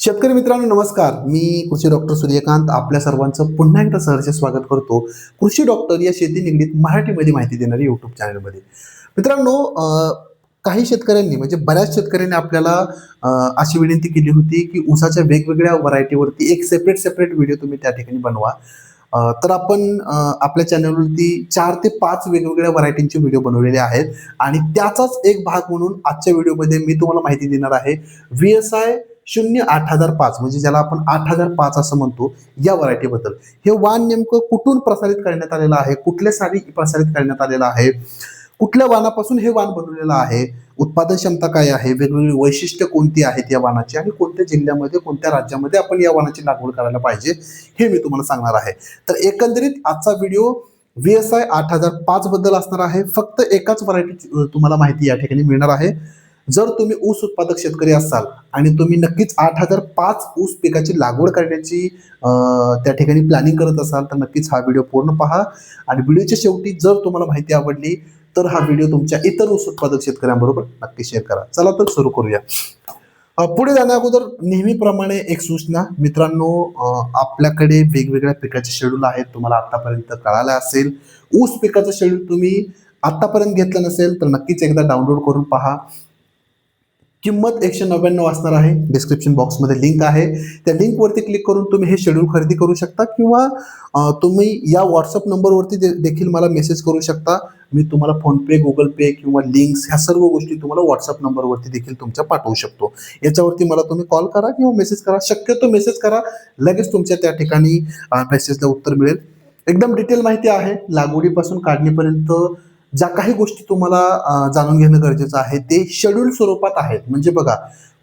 शेतकरी मित्रांनो नमस्कार. मी कृषी डॉक्टर सूर्यकांत. आपल्या सर्वांचं पुन्हा एकदा सहर्ष स्वागत करतो. कृषी डॉक्टर या शेती निगडीत मराठीमध्ये माहिती देणारी युट्यूब चॅनलमध्ये मित्रांनो काही शेतकऱ्यांनी म्हणजे बऱ्याच शेतकऱ्यांनी आपल्याला अशी विनंती केली होती की ऊसाच्या वेगवेगळ्या व्हरायटीवरती एक सेपरेट सेपरेट व्हिडिओ तुम्ही त्या ठिकाणी बनवा. तर आपण आपल्या चॅनलवरती चार ते पाच वेगवेगळ्या व्हरायटींचे व्हिडिओ बनवलेले आहेत. आणि त्याचाच एक भाग म्हणून आजच्या व्हिडिओमध्ये मी तुम्हाला माहिती देणार आहे. व्ही एस आय शून्य आठ हजार पाच म्हणजे ज्याला आपण आठ हजार पाच असं म्हणतो या व्हरायटीबद्दल हे वाण नेमकं कुठून प्रसारित करण्यात आलेलं आहे? कुठल्या साली प्रसारित करण्यात आलेलं आहे? कुठल्या वाणापासून हे वाण बनवलेलं आहे? उत्पादन क्षमता काय आहे? वेगवेगळी वैशिष्ट्य कोणती आहेत या वाणाची आणि कोणत्या जिल्ह्यामध्ये कोणत्या राज्यामध्ये आपण या वाणाची लागवड करायला पाहिजे? हे मी तुम्हाला सांगणार आहे. तर एकंदरीत आजचा व्हिडिओ व्ही एस आय आठ हजार पाच बद्दल असणार आहे. फक्त एकाच व्हरायटी तुम्हाला माहिती या ठिकाणी मिळणार आहे. जर तुम्ही ऊस उत्पादक शेतकरी असाल आणि तुम्ही नक्कीच आठ हजार पाच ऊस पिकाची लागवड करण्याची त्या ठिकाणी प्लॅनिंग करत असाल तर नक्कीच हा व्हिडिओ पूर्ण पहा. आणि व्हिडिओच्या शेवटी जर तुम्हाला माहिती आवडली तर हा व्हिडिओ तुमच्या इतर ऊस उत्पादक शेतकऱ्यांबरोबर नक्की शेअर करा. चला तर सुरू करूया. पुढे जाण्या अगोदर नेहमीप्रमाणे एक सूचना. मित्रांनो आपल्याकडे वेगवेगळ्या पिकाचे शेड्यूल आहेत. तुम्हाला आतापर्यंत कळालं असेल. ऊस पिकाचं शेड्यूल तुम्ही आतापर्यंत घेतलं नसेल तर नक्कीच एकदा डाउनलोड करून पहा. किंमत एकशे नव्याण्णव असणार आहे. डिस्क्रिप्शन बॉक्समध्ये लिंक आहे. त्या लिंकवरती क्लिक करून तुम्ही हे शेड्यूल खरेदी करू शकता किंवा तुम्ही या व्हॉट्सअप नंबरवरती दे- देखील मला मेसेज करू शकता. मी तुम्हाला फोनपे गुगल पे किंवा लिंक्स ह्या सर्व गोष्टी तुम्हाला व्हॉट्सअप नंबरवरती देखील तुमच्या पाठवू शकतो. याच्यावरती मला तुम्ही कॉल करा किंवा मेसेज करा. शक्यतो मेसेज करा. लगेच तुमच्या त्या ठिकाणी मेसेजला उत्तर मिळेल. एकदम डिटेल माहिती आहे. लागवडीपासून काढणीपर्यंत ज्या काही गोष्टी तुम्हाला जाणून घेणं गरजेचं आहे ते शेड्यूल स्वरूपात आहेत. म्हणजे बघा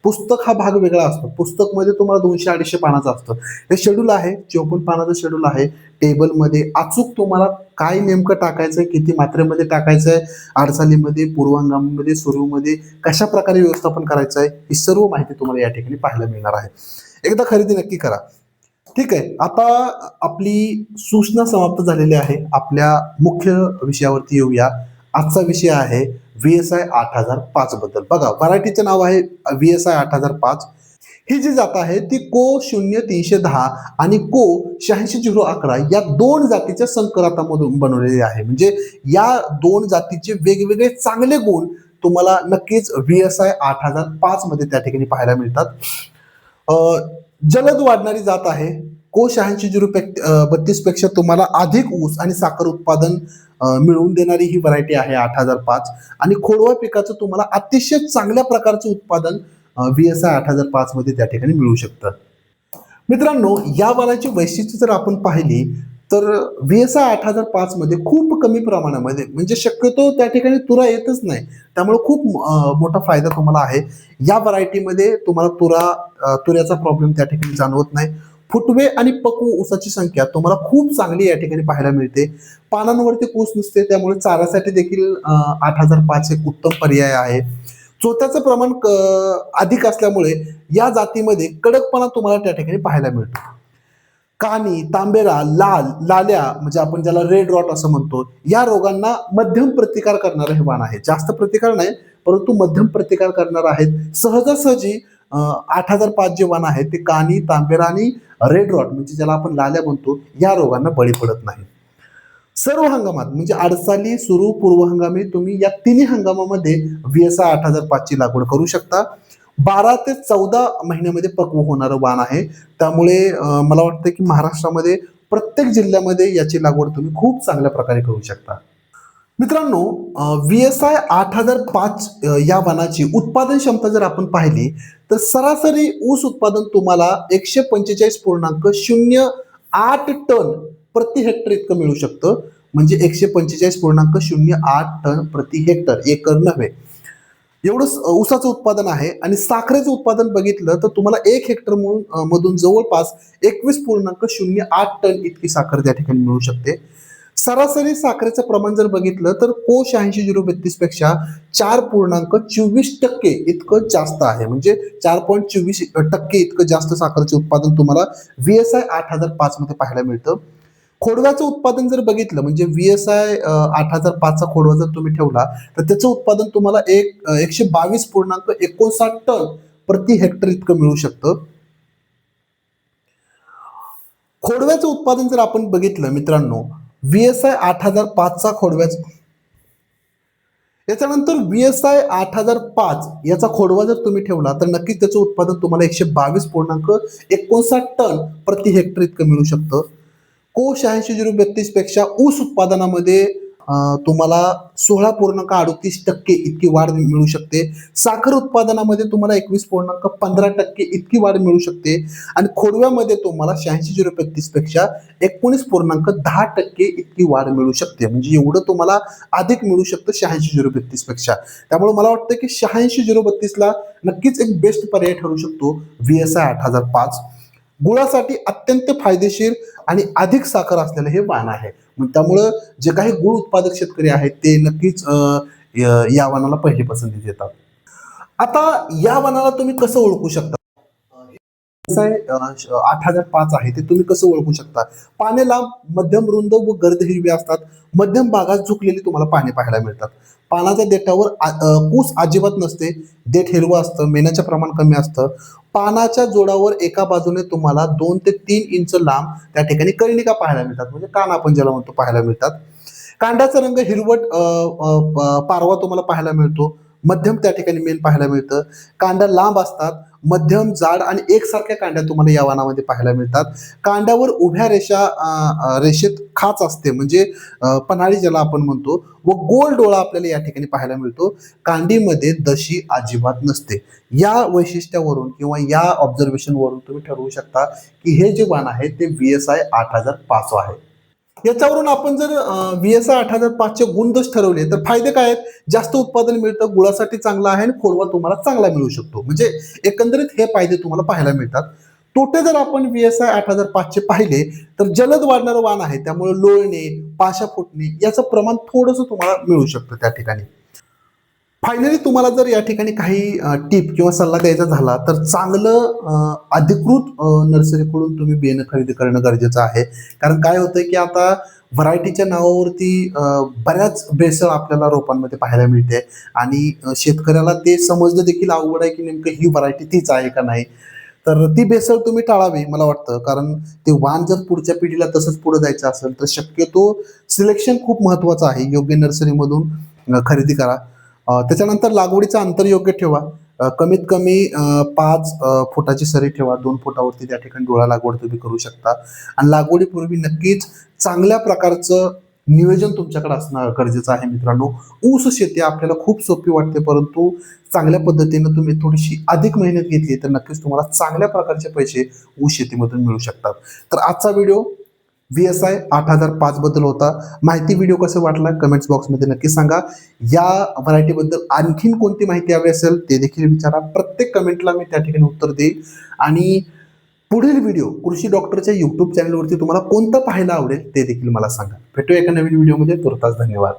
पुस्तक हा भाग वेगळा असतो. पुस्तकमध्ये तुम्हाला दोनशे अडीचशे पानाचं असतं. हे शेड्यूल आहे चोपन्न पानाचं शेड्यूल आहे. टेबलमध्ये अचूक तुम्हाला काय नेमकं टाकायचं आहे किती मात्रेमध्ये टाकायचं आहे अडचालीमध्ये पूर्वांगामध्ये सुरूमध्ये कशा प्रकारे व्यवस्थापन करायचं आहे ही सर्व माहिती तुम्हाला या ठिकाणी पाहायला मिळणार आहे. एकदा खरेदी नक्की करा. ठीक आहे. आता आपली सूचना समाप्त झालेली आहे. आपल्या मुख्य विषयावरती येऊया. आजचा विषय आहे व्ही एस आय आठ हजार पाच बद्दल. बघा व्हरायटीचं नाव आहे व्ही एस आय आठ हजार पाच. ही जी जात आहे ती को शून्य तीनशे दहा आणि को शहाऐंशी झिरो अकरा या दोन जातीच्या संकरातामधून बनवलेली आहे. म्हणजे या दोन जातीचे वेगवेगळे चांगले गुण तुम्हाला नक्कीच व्ही एस आय आठ हजार पाच मध्ये त्या ठिकाणी पाहायला मिळतात. जलद वाढणारी जात आहे. को शहाऐंशी झिरो बत्तीसपेक्षा तुम्हाला अधिक ऊस आणि साखर उत्पादन मिळवून देणारी ही व्हरायटी आहे आठ हजार पाच. आणि खोडवा पिकाचं तुम्हाला अतिशय चांगल्या प्रकारचं उत्पादन व्ही एस आय आठ हजार पाचमध्ये त्या ठिकाणी मिळू शकतं. मित्रांनो या वालाची वैशिष्ट्य जर आपण पाहिली तर व्ही एस आय आठ हजार पाचमध्ये खूप कमी प्रमाणामध्ये म्हणजे शक्यतो त्या ठिकाणी तुरा येतच नाही. त्यामुळे खूप मोठा फायदा तुम्हाला आहे. या व्हरायटीमध्ये तुम्हाला तुरा तुऱ्याचा प्रॉब्लेम त्या ठिकाणी जाणवत नाही. फुटवे आणि पक्व ऊसाची संख्या तुम्हाला खूप चांगली या ठिकाणी पाहायला मिळते. पानांवरती कूस नसते त्यामुळे चाऱ्यासाठी देखील आठ हजार पाच एक उत्तम पर्याय आहे. चोथ्याचं प्रमाण क- अधिक असल्यामुळे या जातीमध्ये कडकपणा तुम्हाला त्या ठिकाणी पाहायला मिळतो. कानी तांबेरा लाल लाल्या म्हणजे आपण ज्याला रेड रॉट असं म्हणतो या रोगांना मध्यम प्रतिकार करणारं हे वाण आहे. जास्त प्रतिकार नाही परंतु मध्यम प्रतिकार करणार आहेत. सहजासहजी आठ हजार पाच जे वाण आहेत ते कानी तांबेरा आणि रेड रॉट म्हणजे ज्याला आपण लाल्या म्हणतो या रोगांना बळी पडत नाही. सर्व हंगामात म्हणजे अडचाली सुरू पूर्व हंगामी तुम्ही या तिन्ही हंगामामध्ये व्ही आठ हजार पाचची लागवड करू शकता. बारा ते चौदा महिन्यामध्ये पक्व होणारं वाण आहे. त्यामुळे मला वाटतं की महाराष्ट्रामध्ये प्रत्येक जिल्ह्यामध्ये याची लागवड तुम्ही खूप चांगल्या प्रकारे करू शकता. मित्रांनो व्ही एस आय आठ हजार पाच या वनाची उत्पादन क्षमता जर आपण पाहिली तर सरासरी ऊस उत्पादन तुम्हाला एकशे पंचेचाळीस पूर्णांक शून्य आठ टन प्रति हेक्टर इतकं मिळू शकतं. म्हणजे एकशे पंचेचाळीस पूर्णांक शून्य आठ टन प्रति हेक्टर एकर नव्हे. एवढं ऊसाचं उत्पादन आहे आणि साखरेचं उत्पादन बघितलं तर तुम्हाला एक हेक्टर म्हणून मधून जवळपास एकवीस पूर्णांक शून्य आठ टन इतकी साखर त्या ठिकाणी मिळू शकते. सरासरी साखरेचं प्रमाण जर बघितलं तर को शहाऐंशी झिरो बत्तीसपेक्षा चार पूर्णांक चोवीस टक्के इतकं जास्त आहे. म्हणजे चार पॉईंट चोवीस टक्के इतकं जास्त साखरेचे उत्पादन तुम्हाला व्ही एस आय आठ हजार पाच मध्ये पाहायला मिळतं. खोडव्याचं उत्पादन जर बघितलं म्हणजे व्ही एस आय आठ हजार पाचचा खोडवा जर तुम्ही ठेवला तर त्याचं उत्पादन तुम्हाला एक एकशे बावीस पूर्णांक एकोणसाठ टन प्रति हेक्टर इतकं मिळू शकतं. खोडव्याचं उत्पादन जर आपण बघितलं मित्रांनो व्ही एस आय आठ हजार पाचचा खोडव्याचं याच्यानंतर व्ही एस आय आठ हजार पाच याचा खोडवा जर तुम्ही ठेवला तर नक्कीच त्याचं उत्पादन तुम्हाला एकशे बावीस पूर्णांक एकोणसाठ टन प्रति हेक्टर इतकं मिळू शकतं. को शहाऐंशी झिरो बत्तीसपेक्षा ऊस उत्पादनामध्ये तुम्हाला सोळा पूर्णांक अडतीस टक्के इतकी वाढ मिळू शकते. साखर उत्पादनामध्ये तुम्हाला एकवीस पूर्णांक पंधरा टक्के इतकी वाढ मिळू शकते. आणि खोडव्यामध्ये तुम्हाला शहाऐंशी झिरो बत्तीसपेक्षा एकोणीस पूर्णांक दहा टक्के इतकी वाढ मिळू शकते. म्हणजे एवढं तुम्हाला अधिक मिळू शकतं शहाऐंशी झिरो बत्तीसपेक्षा त्यामुळे मला वाटतं की शहाऐंशी झिरो बत्तीसला नक्कीच एक बेस्ट पर्याय ठरू शकतो. व्ही एस आय आठ हजार पाच. गुळासाठी अत्यंत फायदेशीर आणि अधिक साखर असलेलं हे वाण आहे. त्यामुळं जे काही गुळ उत्पादक शेतकरी आहेत ते नक्कीच या वाणाला पहिली पसंती देतात. आता या वनाला तुम्ही कसं ओळखू शकता? आठ हजार पाच आहे ते तुम्ही कसं ओळखू शकता? पाने लांब मध्यम रुंद व गर्द हिरवी असतात. मध्यम भागात झुकलेली तुम्हाला पाने पाहायला मिळतात. पानाच्या देठावर कूस अजिबात नसते. देठ हिरवं असतं मेण्याचं प्रमाण कमी असतं. पानाच्या जोडावर एका बाजूने तुम्हाला दोन ते तीन इंच लांब त्या ठिकाणी कर्णिका पाहायला मिळतात. म्हणजे कान आपण ज्याला म्हणतो पाहायला मिळतात. कांड्याचा रंग हिरवट अं, पारवा तुम्हाला पाहायला मिळतो. मध्यम त्या ठिकाणी मेन पाहायला मिळतं. कांड्या लांब असतात. मध्यम जाड आणि एकसारख्या कांड्या तुम्हाला या वाणामध्ये पाहायला मिळतात. कांड्यावर उभ्या रेषा रेषेत खाच असते. म्हणजे पन्हाळी ज्याला आपण म्हणतो व गोल डोळा आपल्याला या ठिकाणी पाहायला मिळतो. कांडीमध्ये दशी अजिबात नसते. या वैशिष्ट्यावरून किंवा या ऑब्झर्वेशनवरून तुम्ही ठरवू शकता की हे जे वाण आहे ते व्ही एस आय आठ हजार पाच आहे. याच्यावरून आपण जर व्ही एस आय आठ हजार पाचशे गुणदोष ठरवले तर फायदे काय आहेत? जास्त उत्पादन मिळतं गुळासाठी चांगलं आहे आणि खोडवा तुम्हाला चांगला मिळू शकतो. म्हणजे एकंदरीत हे फायदे तुम्हाला पाहायला मिळतात. तोटे जर आपण व्ही एस आय आठ हजार पाचशे पाहिले तर जलद वाढणारं वाण आहे. त्यामुळे लोळणे पाशा फुटणे याचं प्रमाण थोडंसं तुम्हाला मिळू शकतं त्या ठिकाणी. फायनली तुम्हाला जर या ठिकाणी काही टिप किंवा सल्ला द्यायचा झाला तर चांगलं अधिकृत नर्सरीकडून तुम्ही बियाणं खरेदी करणं गरजेचं आहे. कारण काय होतंय की आता व्हरायटीच्या नावावरती बऱ्याच भेसळ आपल्याला रोपांमध्ये पाहायला मिळते. आणि शेतकऱ्याला ते समजणं देखील अवघड आहे की नेमकं ही व्हरायटी तीच आहे का नाही. तर ती भेसळ तुम्ही टाळावी मला वाटतं. कारण ते वाण जर पुढच्या पिढीला तसंच पुढे जायचं असेल तर शक्यतो सिलेक्शन खूप महत्त्वाचं आहे. योग्य नर्सरीमधून खरेदी करा. त्याच्यानंतर लागवडीचं अंतर योग्य ठेवा. कमीत कमी पाच फुटाची सरी ठेवा. दोन फुटावरती त्या ठिकाणी डोळा लागवड तुम्ही करू शकता. आणि लागवडीपूर्वी नक्कीच चांगल्या प्रकारचं नियोजन तुमच्याकडे असणं गरजेचं आहे मित्रांनो. ऊस शेती आपल्याला खूप सोपी वाटते परंतु चांगल्या पद्धतीनं तुम्ही थोडीशी अधिक मेहनत घेतली तर नक्कीच तुम्हाला चांगल्या प्रकारचे पैसे ऊस शेतीमधून मिळू शकतात. तर आजचा व्हिडिओ व्ही एस आय आठ हजार पाचबद्दल होता. माहिती व्हिडिओ कसं वाटला? कमेंट्स बॉक्समध्ये नक्की सांगा. या व्हरायटीबद्दल आणखीन कोणती माहिती हवी असेल ते देखील विचारा. प्रत्येक कमेंटला मी त्या ठिकाणी उत्तर देईल आणि पुढील व्हिडिओ कृषी डॉक्टरच्या यूट्यूब चॅनलवरती तुम्हाला कोणतं पाहायला आवडेल ते देखील मला सांगा. भेटूया एका नवीन व्हिडिओमध्ये तुर्तास धन्यवाद.